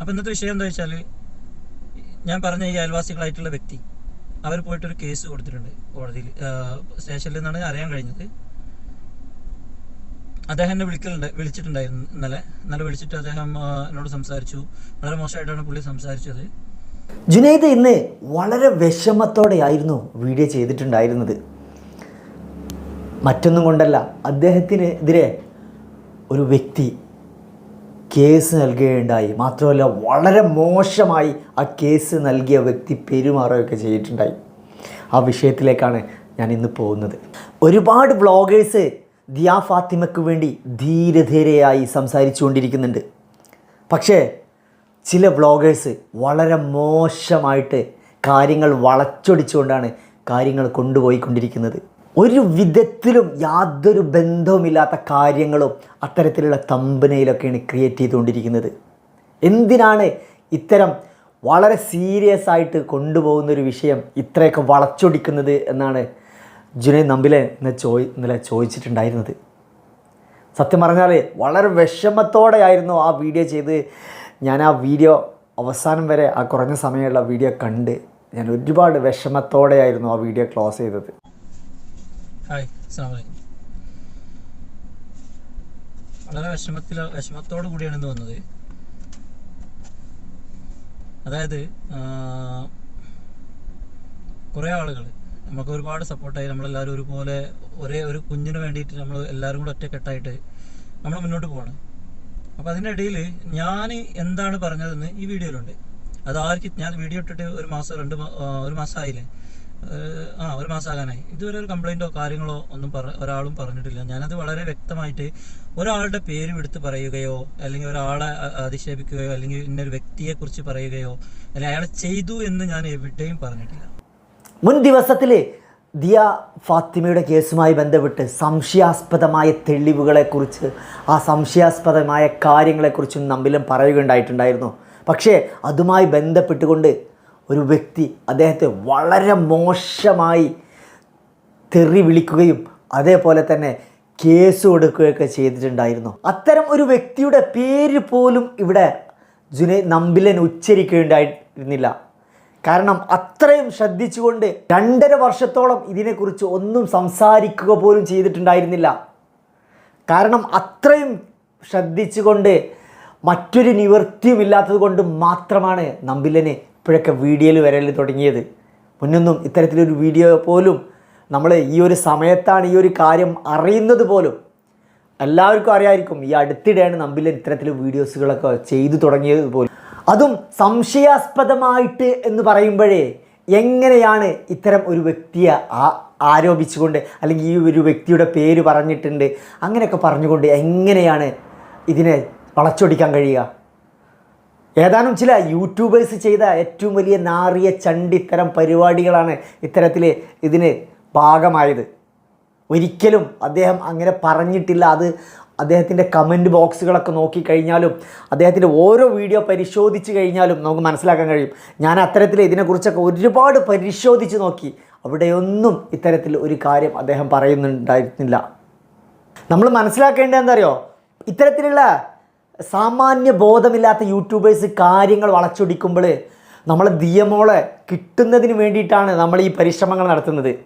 അപ്പോൾ ഇന്നത്തെ വിഷയം എന്താ വെച്ചാൽ ഞാൻ പറഞ്ഞ ഈ അയൽവാസികളായിട്ടുള്ള വ്യക്തി അവർ പോയിട്ടൊരു കേസ് കൊടുത്തിട്ടുണ്ട് കോടതിയിൽ. സ്റ്റേഷനിൽ നിന്നാണ് അറിയാൻ കഴിഞ്ഞത്. അദ്ദേഹം എന്നെ വിളിക്കലുണ്ട് വിളിച്ചിട്ടുണ്ടായിരുന്നു ഇന്നലെ. ഇന്നലെ വിളിച്ചിട്ട് അദ്ദേഹം എന്നോട് സംസാരിച്ചു. വളരെ മോശമായിട്ടാണ് പുള്ളി സംസാരിച്ചത്. ജുനൈദ് ഇന്ന് വളരെ വിഷമത്തോടെയായിരുന്നു വീഡിയോ ചെയ്തിട്ടുണ്ടായിരുന്നത്. മറ്റൊന്നും കൊണ്ടല്ല അദ്ദേഹത്തിനെതിരെ ഒരു വ്യക്തി കേസ് നൽകുകയുണ്ടായി. മാത്രമല്ല വളരെ മോശമായി ആ കേസ് നൽകിയ വ്യക്തി പെരുമാറുകയൊക്കെ ചെയ്തിട്ടുണ്ടായി. ആ വിഷയത്തിലേക്കാണ് ഞാൻ ഇന്ന് പോകുന്നത്. ഒരുപാട് ബ്ലോഗേഴ്സ് ദിയാ ഫാത്തിമയ്ക്ക് വേണ്ടി ധീരധീരയായി സംസാരിച്ചു കൊണ്ടിരിക്കുന്നുണ്ട് പക്ഷേ ചില ബ്ലോഗേഴ്സ് വളരെ മോശമായിട്ട് കാര്യങ്ങൾ വളച്ചൊടിച്ചുകൊണ്ടാണ് കാര്യങ്ങൾ കൊണ്ടുപോയിക്കൊണ്ടിരിക്കുന്നത്. ഒരു വിധത്തിലും യാതൊരു ബന്ധവുമില്ലാത്ത കാര്യങ്ങളും അത്തരത്തിലുള്ള തമ്പനയിലൊക്കെയാണ് ക്രിയേറ്റ് ചെയ്തുകൊണ്ടിരിക്കുന്നത്. എന്തിനാണ് ഇത്തരം വളരെ സീരിയസ് ആയിട്ട് കൊണ്ടുപോകുന്ന ഒരു വിഷയം ഇത്രയൊക്കെ വളച്ചൊടിക്കുന്നത് എന്നാണ് ജുനൈ നമ്പിലെ ഇന്ന് ചോയ് ഇന്നലെ ചോദിച്ചിട്ടുണ്ടായിരുന്നത്. സത്യം പറഞ്ഞാൽ വളരെ വിഷമത്തോടെയായിരുന്നു ആ വീഡിയോ ചെയ്ത് ഞാൻ ആ വീഡിയോ അവസാനം വരെ ആ കുറഞ്ഞ സമയമുള്ള വീഡിയോ കണ്ട് ഞാൻ ഒരുപാട് വിഷമത്തോടെയായിരുന്നു ആ വീഡിയോ ക്ലോസ് ചെയ്തത്. ഹായ് അസ്സാം വലൈക്കും വളരെ വിഷമത്തിൽ വിഷമത്തോടു കൂടിയാണ് ഇന്ന് വന്നത്. അതായത് കുറേ ആളുകൾ നമുക്ക് ഒരുപാട് സപ്പോർട്ടായി നമ്മളെല്ലാവരും ഒരുപോലെ ഒരേ ഒരു കുഞ്ഞിന് വേണ്ടിയിട്ട് നമ്മൾ എല്ലാവരും കൂടെ ഒറ്റക്കെട്ടായിട്ട് നമ്മൾ മുന്നോട്ട് പോവാണ്. അപ്പോൾ അതിനിടയിൽ ഞാൻ എന്താണ് പറഞ്ഞതെന്ന് ഈ വീഡിയോയിലുണ്ട്. അത് ആർക്ക് ഞാൻ വീഡിയോ ഇട്ടിട്ട് ഒരു മാസം രണ്ട് ഒരു മാസമായില്ലേ? ഏഹ് ആ ഒരു മാസമാകാനായി ഇതുവരെ ഒരു കംപ്ലൈന്റോ കാര്യങ്ങളോ ഒന്നും പറ ഒരാളും പറഞ്ഞിട്ടില്ല. ഞാനത് വളരെ വ്യക്തമായിട്ട് ഒരാളുടെ പേരും എടുത്ത് പറയുകയോ അല്ലെങ്കിൽ ഒരാളെ അധിക്ഷേപിക്കുകയോ അല്ലെങ്കിൽ ഇന്നൊരു വ്യക്തിയെക്കുറിച്ച് പറയുകയോ അല്ലെങ്കിൽ അയാൾ ചെയ്തു എന്ന് ഞാൻ എവിടെയും പറഞ്ഞിട്ടില്ല. മുൻ ദിവസത്തിൽ ദിയ ഫാത്തിമയുടെ കേസുമായി ബന്ധപ്പെട്ട് സംശയാസ്പദമായ തെളിവുകളെക്കുറിച്ച് ആ സംശയാസ്പദമായ കാര്യങ്ങളെക്കുറിച്ചും നമ്മിലും പറയുകയുണ്ടായിട്ടുണ്ടായിരുന്നു. പക്ഷേ അതുമായി ബന്ധപ്പെട്ടുകൊണ്ട് ഒരു വ്യക്തി അദ്ദേഹത്തെ വളരെ മോശമായി തെറി വിളിക്കുകയും അതേപോലെ തന്നെ കേസ് കൊടുക്കുകയൊക്കെ ചെയ്തിട്ടുണ്ടായിരുന്നു. അത്തരം ഒരു വ്യക്തിയുടെ പേര് പോലും ഇവിടെ ജുനൈ നമ്പിലൻ ഉച്ചരിക്കുകയുണ്ടായിരുന്നില്ല. കാരണം അത്രയും ശ്രദ്ധിച്ചുകൊണ്ട് രണ്ടര വർഷത്തോളം ഇതിനെക്കുറിച്ച് ഒന്നും സംസാരിക്കുക പോലും ചെയ്തിട്ടുണ്ടായിരുന്നില്ല. കാരണം അത്രയും ശ്രദ്ധിച്ചുകൊണ്ട് മറ്റൊരു നിവൃത്തിയുമില്ലാത്തത് കൊണ്ട് മാത്രമാണ് നമ്പിലന് ഇപ്പോഴൊക്കെ വീഡിയോയിൽ വരൽ തുടങ്ങിയത്. മുന്നൊന്നും ഇത്തരത്തിലൊരു വീഡിയോ പോലും നമ്മൾ ഈ ഒരു സമയത്താണ് ഈ ഒരു കാര്യം അറിയുന്നത് പോലും. എല്ലാവർക്കും അറിയാമായിരിക്കും ഈ അടുത്തിടെയാണ് നമ്പിൽ ഇത്തരത്തിൽ വീഡിയോസുകളൊക്കെ ചെയ്തു തുടങ്ങിയത് പോലും. അതും സംശയാസ്പദമായിട്ട് എന്ന് പറയുമ്പോഴേ എങ്ങനെയാണ് ഇത്തരം ഒരു വ്യക്തിയെ ആരോപിച്ചുകൊണ്ട് അല്ലെങ്കിൽ ഈ ഒരു വ്യക്തിയുടെ പേര് പറഞ്ഞിട്ടുണ്ട് അങ്ങനെയൊക്കെ പറഞ്ഞുകൊണ്ട് എങ്ങനെയാണ് ഇതിനെ വളച്ചൊടിക്കാൻ കഴിയുക? ഏതാനും ചില യൂട്യൂബേഴ്സ് ചെയ്ത ഏറ്റവും വലിയ നാറിയ ചണ്ടിത്തരം പരിപാടികളാണ് ഇത്തരത്തിൽ ഇതിന് ഭാഗമായത്. ഒരിക്കലും അദ്ദേഹം അങ്ങനെ പറഞ്ഞിട്ടില്ല. അത് അദ്ദേഹത്തിന്റെ കമന്റ് ബോക്സുകളൊക്കെ നോക്കിക്കഴിഞ്ഞാലും അദ്ദേഹത്തിന്റെ ഓരോ വീഡിയോ പരിശോധിച്ച് കഴിഞ്ഞാലും നമുക്ക് മനസ്സിലാക്കാൻ കഴിയും. ഞാൻ അത്തരത്തിൽ ഇതിനെക്കുറിച്ചൊക്കെ ഒരുപാട് പരിശോധിച്ച് നോക്കി. അവിടെയൊന്നും ഇത്തരത്തിൽ ഒരു കാര്യം അദ്ദേഹം പറയുന്നുണ്ടായിരുന്നില്ല. നമ്മൾ മനസ്സിലാക്കേണ്ടത് എന്താ അറിയോ? ഇത്തരത്തിലുള്ള സാമാന്യ ബോധമില്ലാത്ത യൂട്യൂബേഴ്സ് കാര്യങ്ങൾ വളച്ചൊടിക്കുമ്പോൾ നമ്മളെ ദിയമോളെ കിട്ടുന്നതിന് വേണ്ടിയിട്ടാണ് നമ്മൾ ഈ പരിശ്രമങ്ങൾ നടത്തുന്നത്.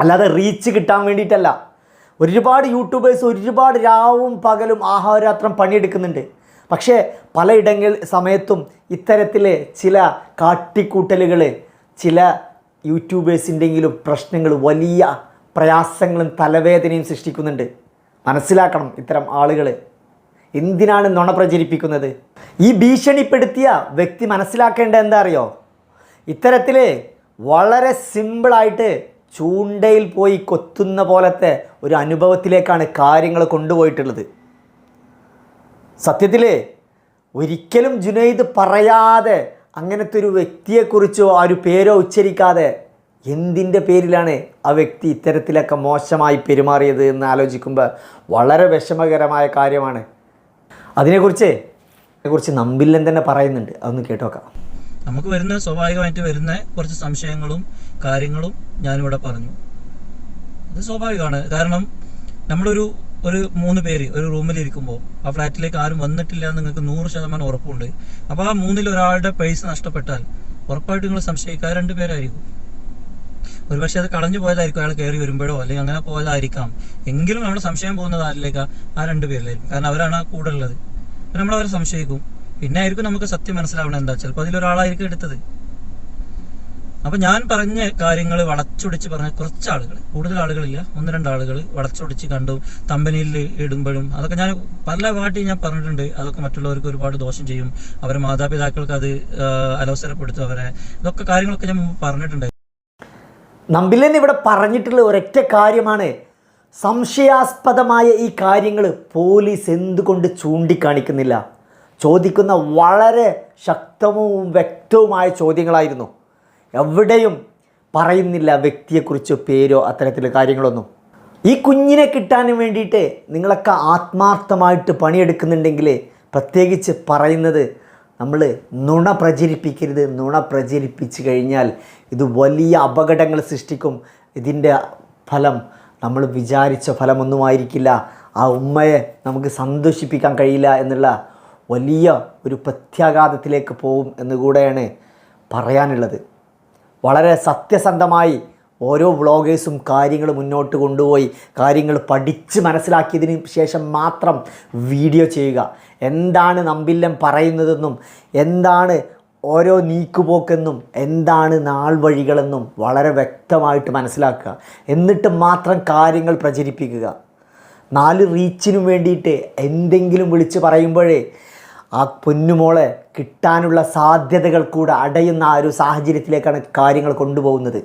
അല്ലാതെ റീച്ച് കിട്ടാൻ വേണ്ടിയിട്ടല്ല. ഒരുപാട് യൂട്യൂബേഴ്സ് ഒരുപാട് രാവും പകലും ആഹാരാത്രം പണിയെടുക്കുന്നുണ്ട്. പക്ഷേ പലയിടങ്ങൾ സമയത്തും ഇത്തരത്തിൽ ചില കാട്ടിക്കൂട്ടലുകൾ ചില യൂട്യൂബേഴ്സിന്റെങ്കിലും പ്രശ്നങ്ങൾ വലിയ പ്രയാസങ്ങളും തലവേദനയും സൃഷ്ടിക്കുന്നുണ്ട്. മനസ്സിലാക്കണം ഇത്തരം ആളുകൾ എന്തിനാണ് നുണ പ്രചരിപ്പിക്കുന്നത്? ഈ ഭീഷണിപ്പെടുത്തിയ വ്യക്തി മനസ്സിലാക്കേണ്ട എന്താ അറിയോ ഇത്തരത്തിൽ വളരെ സിമ്പിളായിട്ട് ചൂണ്ടയിൽ പോയി കൊത്തുന്ന പോലത്തെ ഒരു അനുഭവത്തിലേക്കാണ് കാര്യങ്ങൾ കൊണ്ടുപോയിട്ടുള്ളത്. സത്യത്തിൽ ഒരിക്കലും ജുനൈദ് പറയാതെ അങ്ങനത്തെ ഒരു വ്യക്തിയെക്കുറിച്ചോ ആ ഒരു പേരോ ഉച്ചരിക്കാതെ എന്തിന്റെ പേരിലാണ് ആ വ്യക്തി ഇത്തരത്തിലൊക്കെ മോശമായി പെരുമാറിയത് എന്ന് ആലോചിക്കുമ്പോൾ വളരെ വിഷമകരമായ കാര്യമാണ്. അതിനെക്കുറിച്ച് അതിനെക്കുറിച്ച് നമ്പില്ലൻ തന്നെ പറയുന്നുണ്ട്. അതൊന്ന് കേട്ടോക്കാം. നമുക്ക് വരുന്ന സ്വാഭാവികമായിട്ട് വരുന്ന കുറച്ച് സംശയങ്ങളും കാര്യങ്ങളും ഞാനിവിടെ പറഞ്ഞു. അത് സ്വാഭാവികമാണ്. കാരണം നമ്മളൊരു ഒരു മൂന്ന് പേര് ഒരു റൂമിൽ ഇരിക്കുമ്പോൾ ആ ഫ്ലാറ്റിലേക്ക് ആരും വന്നിട്ടില്ല എന്ന് നിങ്ങൾക്ക് നൂറ് ശതമാനം ഉറപ്പുണ്ട്. അപ്പോൾ ആ മൂന്നിൽ ഒരാളുടെ പൈസ നഷ്ടപ്പെട്ടാൽ ഉറപ്പായിട്ട് നിങ്ങൾ സംശയിക്കാൻ രണ്ട് പേരായിരിക്കും. ഒരുപക്ഷെ അത് കളഞ്ഞു പോയതായിരിക്കും അയാൾ കയറി വരുമ്പോഴോ അല്ലെങ്കിൽ അങ്ങനെ പോയതായിരിക്കാം. എങ്കിലും നമ്മൾ സംശയം പോകുന്നത് ആരിലേക്കാ? ആ രണ്ട് പേരിലായിരിക്കും. കാരണം അവരാണ് ആ കൂടെ ഉള്ളത് നമ്മൾ അവരെ സംശയിക്കും. പിന്നെ ആയിരിക്കും നമുക്ക് സത്യം മനസ്സിലാവണം എന്താ? ചിലപ്പോൾ അതിലൊരാളായിരിക്കും എടുത്തത്. അപ്പൊ ഞാൻ പറഞ്ഞ കാര്യങ്ങൾ വളച്ചൊടിച്ച് പറഞ്ഞ കുറച്ച് ആളുകൾ കൂടുതൽ ആളുകളില്ല. ഒന്ന് രണ്ട് ആളുകൾ വളച്ചൊടിച്ച് കണ്ടു തമ്പനിയിൽ ഇടുമ്പോഴും അതൊക്കെ ഞാൻ പല വാട്ടി ഞാൻ പറഞ്ഞിട്ടുണ്ട്. അതൊക്കെ മറ്റുള്ളവർക്ക് ഒരുപാട് ദോഷം ചെയ്യും. അവരെ മാതാപിതാക്കൾക്ക് അത് അലോസരപ്പെടുത്തും അവരെ. ഇതൊക്കെ കാര്യങ്ങളൊക്കെ ഞാൻ മുമ്പ് പറഞ്ഞിട്ടുണ്ട് നമ്പിലൻ ഇവിടെ പറഞ്ഞിട്ടുള്ള ഒരൊറ്റ കാര്യമാണ്. സംശയാസ്പദമായ ഈ കാര്യങ്ങൾ പോലീസ് എന്തുകൊണ്ട് ചൂണ്ടിക്കാണിക്കുന്നില്ല? ചോദിക്കുന്ന വളരെ ശക്തവും വ്യക്തവുമായ ചോദ്യങ്ങളായിരുന്നു. എവിടെയും പറയുന്നില്ല വ്യക്തിയെക്കുറിച്ച് പേരോ അത്തരത്തിലുള്ള കാര്യങ്ങളൊന്നും. ഈ കുഞ്ഞിനെ കിട്ടാൻ വേണ്ടിയിട്ട് നിങ്ങളൊക്കെ ആത്മാർത്ഥമായിട്ട് പണിയെടുക്കുന്നുണ്ടെങ്കിൽ പ്രത്യേകിച്ച് പറയുന്നത് നമ്മൾ നുണ പ്രചരിപ്പിക്കരുത് നുണ പ്രചരിപ്പിച്ച് കഴിഞ്ഞാൽ ഇത് വലിയ അപകടങ്ങൾ സൃഷ്ടിക്കും. ഇതിന്റെ ഫലം നമ്മൾ വിചാരിച്ച ഫലമൊന്നുമായിരിക്കില്ല. ആ ഉമ്മയെ നമുക്ക് സന്തോഷിപ്പിക്കാൻ കഴിയില്ല എന്നുള്ള വലിയ ഒരു പ്രത്യാഘാതത്തിലേക്ക് പോകും എന്നുകൂടെയാണ് പറയാനുള്ളത്. വളരെ സത്യസന്ധമായി ഓരോ വ്ളോഗേഴ്സും കാര്യങ്ങൾ മുന്നോട്ട് കൊണ്ടുപോയി കാര്യങ്ങൾ പഠിച്ച് മനസ്സിലാക്കിയതിന് ശേഷം മാത്രം വീഡിയോ ചെയ്യുക. എന്താണ് നമ്പില്ലം പറയുന്നതെന്നും എന്താണ് ഓരോ നീക്കുപോക്കെന്നും എന്താണ് നാൾ വഴികളെന്നും വളരെ വ്യക്തമായിട്ട് മനസ്സിലാക്കുക. എന്നിട്ട് മാത്രം കാര്യങ്ങൾ പ്രചരിപ്പിക്കുക. നാല് റീച്ചിനും വേണ്ടിയിട്ട് എന്തെങ്കിലും വിളിച്ച് പറയുമ്പോഴേ ആ പൊന്നുമോളെ കിട്ടാനുള്ള സാധ്യതകൾ കൂടെ അടയുന്ന ആ ഒരു സാഹചര്യത്തിലേക്കാണ് കാര്യങ്ങൾ കൊണ്ടുപോകുന്നത്.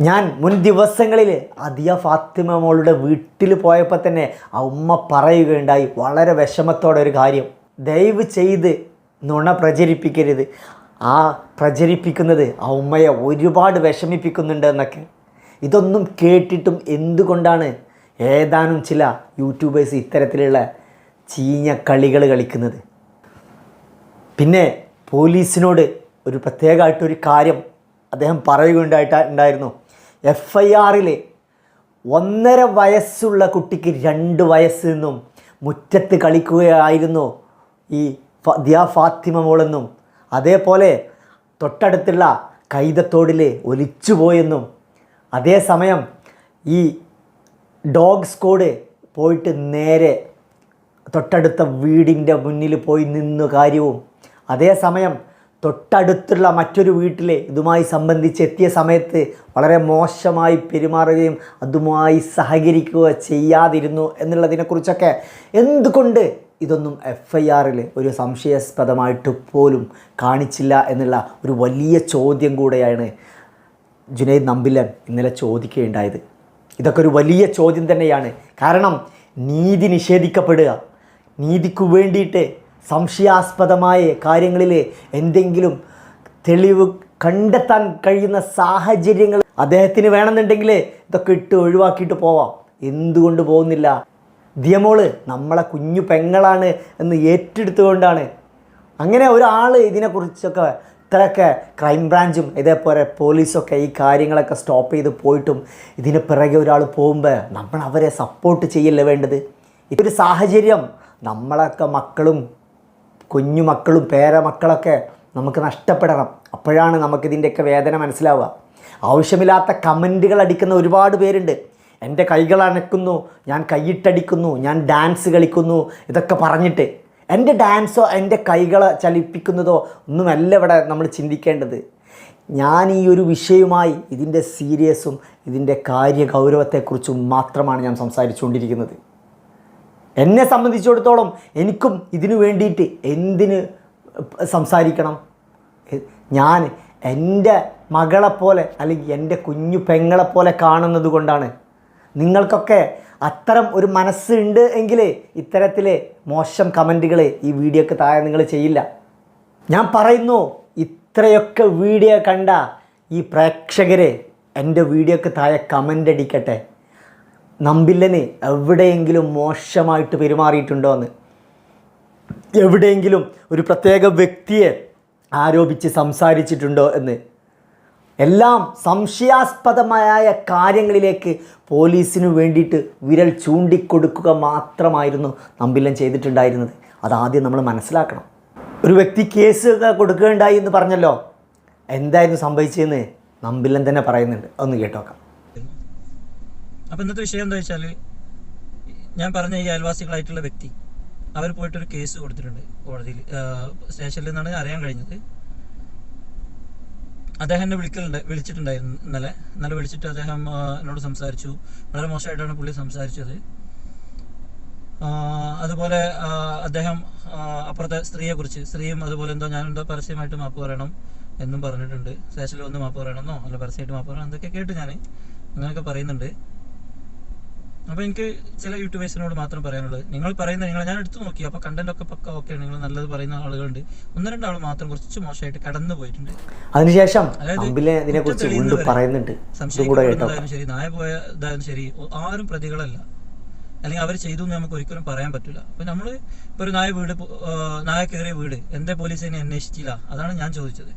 ഞാൻ മുൻ ദിവസങ്ങളിൽ അദിയ ഫാത്തിമ മോളുടെ വീട്ടിൽ പോയപ്പോൾ തന്നെ ആ ഉമ്മ പറയുകയുണ്ടായി. വളരെ വിഷമത്തോടെ ഒരു കാര്യം. ദയവ് ചെയ്ത് നുണ പ്രചരിപ്പിക്കരുത്. ആ പ്രചരിപ്പിക്കുന്നത് ആ ഉമ്മയെ ഒരുപാട് വിഷമിപ്പിക്കുന്നുണ്ട് എന്നൊക്കെ. ഇതൊന്നും കേട്ടിട്ടും എന്തുകൊണ്ടാണ് ഏതാനും ചില യൂട്യൂബേഴ്സ് ഇത്തരത്തിലുള്ള ചീഞ്ഞ കളികൾ കളിക്കുന്നത്? പിന്നെ പോലീസിനോട് ഒരു പ്രത്യേകമായിട്ടൊരു കാര്യം അദ്ദേഹം പറയുകയുണ്ടായിട്ട് ഉണ്ടായിരുന്നു. എഫ് ഐ ആറിൽ ഒന്നര വയസ്സുള്ള കുട്ടിക്ക് രണ്ട് വയസ്സ് നിന്നും മുറ്റത്ത് കളിക്കുകയായിരുന്നു ഈ ദിയ ഫാത്തിമ മോളെന്നും അതേപോലെ തൊട്ടടുത്തുള്ള കൈതത്തോടിൽ ഒലിച്ചുപോയെന്നും അതേസമയം ഈ ഡോഗ് സ്ക്വാഡ് പോയിട്ട് നേരെ തൊട്ടടുത്ത വീടിന്റെ മുന്നിൽ പോയി നിന്ന കാര്യവും അതേസമയം തൊട്ടടുത്തുള്ള മറ്റൊരു വീട്ടിൽ ഇതുമായി സംബന്ധിച്ച് എത്തിയ സമയത്ത് വളരെ മോശമായി പെരുമാറുകയും അതുമായി സഹകരിക്കുക ചെയ്യാതിരുന്നു എന്നുള്ളതിനെക്കുറിച്ചൊക്കെ എന്തുകൊണ്ട് ഇതൊന്നും എഫ് ഐ ആറിൽ ഒരു സംശയാസ്പദമായിട്ട് പോലും കാണിച്ചില്ല എന്നുള്ള ഒരു വലിയ ചോദ്യം കൂടെയാണ് ജുനൈദ് നമ്പിലൻ ഇന്നലെ ചോദിക്കുകയുണ്ടായത്. ഇതൊക്കെ ഒരു വലിയ ചോദ്യം തന്നെയാണ്. കാരണം നീതി നിഷേധിക്കപ്പെടുക. നീതിക്കു വേണ്ടിയിട്ട് സംശയാസ്പദമായ കാര്യങ്ങളിൽ എന്തെങ്കിലും തെളിവ് കണ്ടെത്താൻ കഴിയുന്ന സാഹചര്യങ്ങൾ അദ്ദേഹത്തിന് വേണമെന്നുണ്ടെങ്കിൽ ഇതൊക്കെ ഇട്ട് ഒഴിവാക്കിയിട്ട് പോവാം. എന്തുകൊണ്ട് പോകുന്നില്ല? ദിയമോൾ നമ്മളെ കുഞ്ഞു പെങ്ങളാണ് എന്ന് ഏറ്റെടുത്തുകൊണ്ടാണ്. അങ്ങനെ ഒരാൾ ഇതിനെക്കുറിച്ചൊക്കെ ഇത്രയൊക്കെ ക്രൈംബ്രാഞ്ചും ഇതേപോലെ പോലീസൊക്കെ ഈ കാര്യങ്ങളൊക്കെ സ്റ്റോപ്പ് ചെയ്ത് പോയിട്ടും ഇതിന് പിറകെ ഒരാൾ പോകുമ്പോൾ നമ്മൾ അവരെ സപ്പോർട്ട് ചെയ്യല്ലേ വേണ്ടത്? ഇതൊരു സാഹചര്യം. നമ്മളൊക്കെ മക്കളും കുഞ്ഞു മക്കളും പേരമക്കളൊക്കെ നമുക്ക് നഷ്ടപ്പെടണം. അപ്പോഴാണ് നമുക്കിതിന്റെയൊക്കെ വേദന മനസ്സിലാവുക. ആവശ്യമില്ലാത്ത കമന്റുകൾ അടിക്കുന്ന ഒരുപാട് പേരുണ്ട്. എന്റെ കൈകൾ അനക്കുന്നു ഞാൻ കൈയിട്ടടിക്കുന്നു ഞാൻ ഡാൻസ് കളിക്കുന്നു ഇതൊക്കെ പറഞ്ഞിട്ട്. എന്റെ ഡാൻസോ എന്റെ കൈകളെ ചലിപ്പിക്കുന്നതോ ഒന്നുമല്ല ഇവിടെ നമ്മൾ ചിന്തിക്കേണ്ടത്. ഞാൻ ഈ ഒരു വിഷയവുമായി ഇതിന്റെ സീരിയസും ഇതിന്റെ കാര്യഗൗരവത്തെക്കുറിച്ചും മാത്രമാണ് ഞാൻ സംസാരിച്ചുകൊണ്ടിരിക്കുന്നത്. എന്നെ സംബന്ധിച്ചിടത്തോളം എനിക്കും ഇതിനു വേണ്ടിയിട്ട് എന്തിന് സംസാരിക്കണം? ഞാൻ എന്റെ മകളെപ്പോലെ അല്ലെങ്കിൽ എന്റെ കുഞ്ഞു പെങ്ങളെപ്പോലെ കാണുന്നത് കൊണ്ടാണ് നിങ്ങൾക്കൊക്കെ അത്തരം ഒരു മനസ്സുണ്ട് എങ്കിൽ ഇത്തരത്തിൽ മോശം കമന്റുകൾ ഈ വീഡിയോക്ക് താഴെ നിങ്ങൾ ചെയ്യില്ല. ഞാൻ പറയുന്നു ഇത്രയൊക്കെ വീഡിയോ കണ്ട ഈ പ്രേക്ഷകരെ എന്റെ വീഡിയോക്ക് താഴെ കമന്റ് അടിക്കട്ടെ. നമ്പില്ലന് എവിടെയെങ്കിലും മോശമായിട്ട് പെരുമാറിയിട്ടുണ്ടോ എന്ന് എവിടെയെങ്കിലും ഒരു പ്രത്യേക വ്യക്തിയെ ആരോപിച്ച് സംസാരിച്ചിട്ടുണ്ടോ എന്ന്. എല്ലാം സംശയാസ്പദമായ കാര്യങ്ങളിലേക്ക് പോലീസിനു വേണ്ടിയിട്ട് വിരൽ ചൂണ്ടിക്കൊടുക്കുക മാത്രമായിരുന്നു നമ്പില്ലൻ ചെയ്തിട്ടുണ്ടായിരുന്നത്. അതാദ്യം നമ്മൾ മനസ്സിലാക്കണം. ഒരു വ്യക്തി കേസ് കൊടുക്കുകയുണ്ടായി എന്ന് പറഞ്ഞല്ലോ. എന്തായിരുന്നു സംഭവിച്ചതെന്ന് നമ്പില്ലൻ തന്നെ പറയുന്നുണ്ട്. ഒന്ന് കേട്ടോക്കാം. അപ്പോൾ ഇന്നത്തെ വിഷയം എന്താ വെച്ചാൽ ഞാൻ പറഞ്ഞ ഈ അയൽവാസികളായിട്ടുള്ള വ്യക്തി അവർ പോയിട്ടൊരു കേസ് കൊടുത്തിട്ടുണ്ട് കോടതിയിൽ. സ്റ്റേഷനിൽ നിന്നാണ് അറിയാൻ കഴിഞ്ഞത്. അദ്ദേഹം എന്നെ വിളിക്കലുണ്ട് വിളിച്ചിട്ടുണ്ടായിരുന്നു ഇന്നലെ. ഇന്നലെ വിളിച്ചിട്ട് അദ്ദേഹം എന്നോട് സംസാരിച്ചു. വളരെ മോശമായിട്ടാണ് പുള്ളി സംസാരിച്ചത്. അതുപോലെ അദ്ദേഹം അപ്പുറത്തെ സ്ത്രീയെക്കുറിച്ച് സ്ത്രീയും അതുപോലെ എന്തോ ഞാനെന്തോ പരസ്യമായിട്ട് മാപ്പ് പറയണം എന്നും പറഞ്ഞിട്ടുണ്ട്. സ്റ്റേഷനിൽ വന്ന് മാപ്പ് പറയണമെന്നോ അല്ല പരസ്യമായിട്ട് മാപ്പ് പറയണം എന്തൊക്കെ കേട്ട് ഞാൻ അങ്ങനെയൊക്കെ പറയുന്നുണ്ട്. അപ്പോൾ എനിക്ക് ചില യൂട്യൂബേഴ്സിനോട് മാത്രം പറയാനുള്ളത്. നിങ്ങൾ പറയുന്ന നിങ്ങൾ ഞാൻ എടുത്തു നോക്കി. അപ്പോൾ കണ്ടന്റ് ഒക്കെ പക്ക ഓക്കെ നിങ്ങൾ നല്ലത് പറയുന്ന ആളുകളുണ്ട്. ഒന്ന് രണ്ടാൾ മാത്രം കുറച്ച് മോശമായിട്ട് കടന്നു പോയിട്ടുണ്ട്. അതിനുശേഷം പറയുന്നുണ്ട്. ശരി. നായ പോയ ഇതായാലും ശരി. ആരും പ്രതികളല്ല. അല്ലെങ്കിൽ അവർ ചെയ്തു എന്ന് നമുക്ക് ഒരിക്കലും പറയാൻ പറ്റില്ല. അപ്പൊ നമ്മൾ ഇപ്പൊ ഒരു നായ വീട് നായ കയറിയ വീട്. എന്തേ പോലീസ് അതിനെ അന്വേഷിച്ചില്ല? അതാണ് ഞാൻ ചോദിച്ചത്.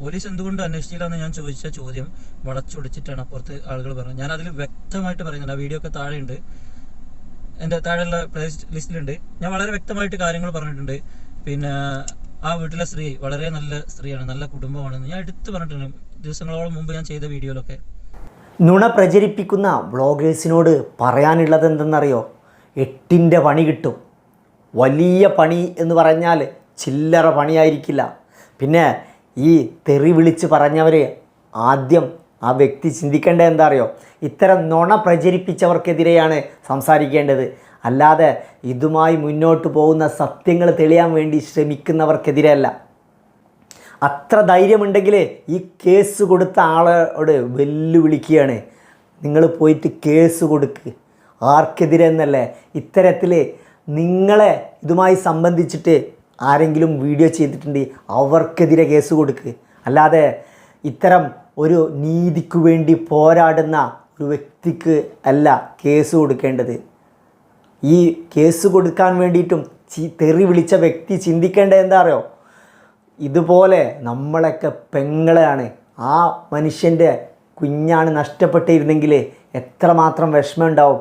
പോലീസ് എന്തുകൊണ്ട് അന്വേഷിച്ചില്ലെന്ന് ഞാൻ ചോദിച്ച ചോദ്യം വളച്ചൊടിച്ചിട്ടാണ് അപ്പുറത്ത് ആളുകൾ പറഞ്ഞത്. ഞാൻ അതിൽ വ്യക്തമായിട്ട് പറയുന്നുണ്ട്. ആ വീഡിയോ ഒക്കെ താഴെയുണ്ട്. എന്റെ താഴെയുള്ള പ്ലേ ലിസ്റ്റിലുണ്ട്. ഞാൻ വളരെ വ്യക്തമായിട്ട് കാര്യങ്ങൾ പറഞ്ഞിട്ടുണ്ട്. പിന്നെ ആ വീട്ടിലെ സ്ത്രീ വളരെ നല്ല സ്ത്രീയാണ് നല്ല കുടുംബമാണെന്ന് ഞാൻ എടുത്തു പറഞ്ഞിട്ടുണ്ട്. ദിവസങ്ങളോളം മുമ്പ് ഞാൻ ചെയ്ത വീഡിയോയിലൊക്കെ. നുണ പ്രചരിപ്പിക്കുന്ന ബ്ലോഗേഴ്സിനോട് പറയാനുള്ളത് എന്തെന്നറിയോ എട്ടിന്റെ പണി കിട്ടും. വലിയ പണി എന്ന് പറഞ്ഞാൽ ചില്ലറ പണിയായിരിക്കില്ല. പിന്നെ ഈ തെറി വിളിച്ച് പറഞ്ഞവർ ആദ്യം ആ വ്യക്തി ചിന്തിക്കേണ്ടത് എന്താ അറിയോ? ഇത്തരം നുണ പ്രചരിപ്പിച്ചവർക്കെതിരെയാണ് സംസാരിക്കേണ്ടത്. അല്ലാതെ ഇതുമായി മുന്നോട്ട് പോകുന്ന സത്യങ്ങൾ തെളിയാൻ വേണ്ടി ശ്രമിക്കുന്നവർക്കെതിരെ അല്ല അത്ര ധൈര്യമുണ്ടെങ്കിൽ ഈ കേസ് കൊടുത്ത ആളോട് വെല്ലുവിളിക്കുകയാണ്. നിങ്ങൾ പോയിട്ട് കേസ് കൊടുക്ക്. ആർക്കെതിരെ എന്നല്ലേ? ഇത്തരത്തിൽ നിങ്ങളെ ഇതുമായി സംബന്ധിച്ചിട്ട് ആരെങ്കിലും വീഡിയോ ചെയ്തിട്ടുണ്ട് അവർക്കെതിരെ കേസ് കൊടുക്ക്. അല്ലാതെ ഇത്തരം ഒരു നീതിക്ക് വേണ്ടി പോരാടുന്ന ഒരു വ്യക്തിക്ക് അല്ല കേസ് കൊടുക്കേണ്ടത്. ഈ കേസ് കൊടുക്കാൻ വേണ്ടിയിട്ടും തെറി വിളിച്ച വ്യക്തി ചിന്തിക്കേണ്ടത് എന്താ അറിയോ? ഇതുപോലെ നമ്മളൊക്കെ പെങ്ങളെയാണ്. ആ മനുഷ്യന്റെ കുഞ്ഞാണ് നഷ്ടപ്പെട്ടിരുന്നെങ്കിൽ എത്രമാത്രം വിഷമം ഉണ്ടാവും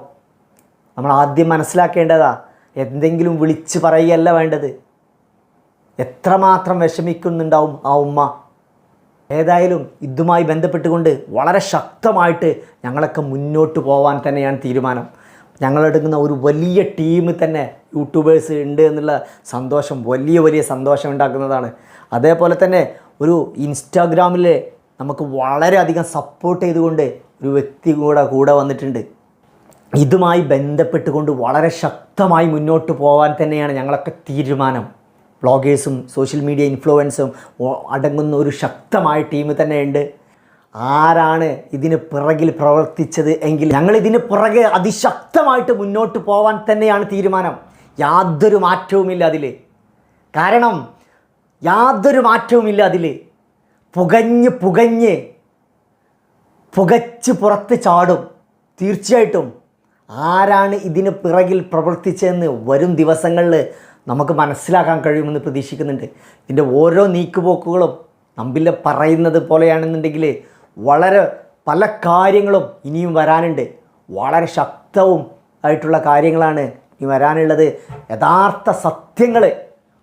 നമ്മൾ ആദ്യം മനസ്സിലാക്കേണ്ടതാ എന്തെങ്കിലും വിളിച്ച് പറയുകയല്ല വേണ്ടത്. എത്രമാത്രം വിഷമിക്കുന്നുണ്ടാവും ആ ഉമ്മ? ഏതായാലും ഇതുമായി ബന്ധപ്പെട്ടുകൊണ്ട് വളരെ ശക്തമായിട്ട് ഞങ്ങളൊക്കെ മുന്നോട്ട് പോകാൻ തന്നെയാണ് തീരുമാനം. ഞങ്ങളെടുക്കുന്ന ഒരു വലിയ ടീം തന്നെ യൂട്യൂബേഴ്സ് ഉണ്ട് എന്നുള്ള സന്തോഷം വലിയ വലിയ സന്തോഷം ഉണ്ടാക്കുന്നതാണ്. അതേപോലെ തന്നെ ഒരു ഇൻസ്റ്റാഗ്രാമിൽ നമുക്ക് വളരെയധികം സപ്പോർട്ട് ചെയ്തുകൊണ്ട് ഒരു വ്യക്തി കൂടെ കൂടെ വന്നിട്ടുണ്ട്. ഇതുമായി ബന്ധപ്പെട്ടുകൊണ്ട് വളരെ ശക്തമായി മുന്നോട്ട് പോകാൻ തന്നെയാണ് ഞങ്ങളൊക്കെ തീരുമാനം. വ്ളോഗേഴ്സും സോഷ്യൽ മീഡിയ ഇൻഫ്ലുവൻസും അടങ്ങുന്ന ഒരു ശക്തമായ ടീം തന്നെയുണ്ട്. ആരാണ് ഇതിന് പിറകിൽ പ്രവർത്തിച്ചത് എങ്കിൽ ഞങ്ങൾ ഇതിന് പിറകെ അതിശക്തമായിട്ട് മുന്നോട്ട് പോകാൻ തന്നെയാണ് തീരുമാനം. യാതൊരു മാറ്റവുമില്ല അതിൽ കാരണം യാതൊരു മാറ്റവുമില്ല അതിൽ പുകഞ്ഞ് പുകഞ്ഞ് പുകച്ച് പുറത്ത് ചാടും. തീർച്ചയായിട്ടും ആരാണ് ഇതിന് പിറകിൽ പ്രവർത്തിച്ചതെന്ന് വരും ദിവസങ്ങളിൽ നമുക്ക് മനസ്സിലാക്കാൻ കഴിയുമെന്ന് പ്രതീക്ഷിക്കുന്നുണ്ട്. ഇതിന്റെ ഓരോ നീക്കുപോക്കുകളും നമ്പില്ല പറയുന്നത് പോലെയാണെന്നുണ്ടെങ്കിൽ വളരെ പല കാര്യങ്ങളും ഇനിയും വരാനുണ്ട്. വളരെ ശക്തവും ആയിട്ടുള്ള കാര്യങ്ങളാണ് ഇനി വരാനുള്ളത്. യഥാർത്ഥ സത്യങ്ങൾ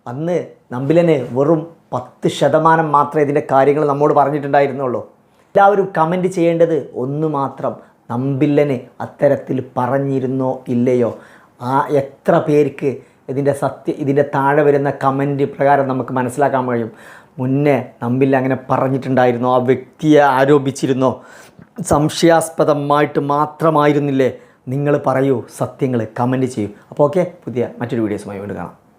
അന്ന് നമ്പിലന് വെറും പത്ത് ശതമാനം മാത്രമേ ഇതിന്റെ കാര്യങ്ങൾ നമ്മോട് പറഞ്ഞിട്ടുണ്ടായിരുന്നുള്ളൂ. എല്ലാവരും കമന്റ് ചെയ്യേണ്ടത് ഒന്ന് മാത്രം നമ്പില്ലന് അത്തരത്തിൽ പറഞ്ഞിരുന്നോ ഇല്ലയോ? ആ എത്ര പേർക്ക് ഇതിന്റെ സത്യ ഇതിന്റെ താഴെ വരുന്ന കമന്റ് പ്രകാരം നമുക്ക് മനസ്സിലാക്കാൻ കഴിയും. മുന്നേ നമ്പില്ല അങ്ങനെ പറഞ്ഞിട്ടുണ്ടായിരുന്നോ? ആ വ്യക്തിയെ ആരോപിച്ചിരുന്നോ? സംശയാസ്പദമായിട്ട് മാത്രമായിരുന്നില്ലേ? നിങ്ങൾ പറയൂ സത്യങ്ങൾ കമന്റ് ചെയ്യൂ. അപ്പോൾ ഓക്കെ പുതിയ മറ്റൊരു വീഡിയോസുമായി വീണ്ടും കാണാം.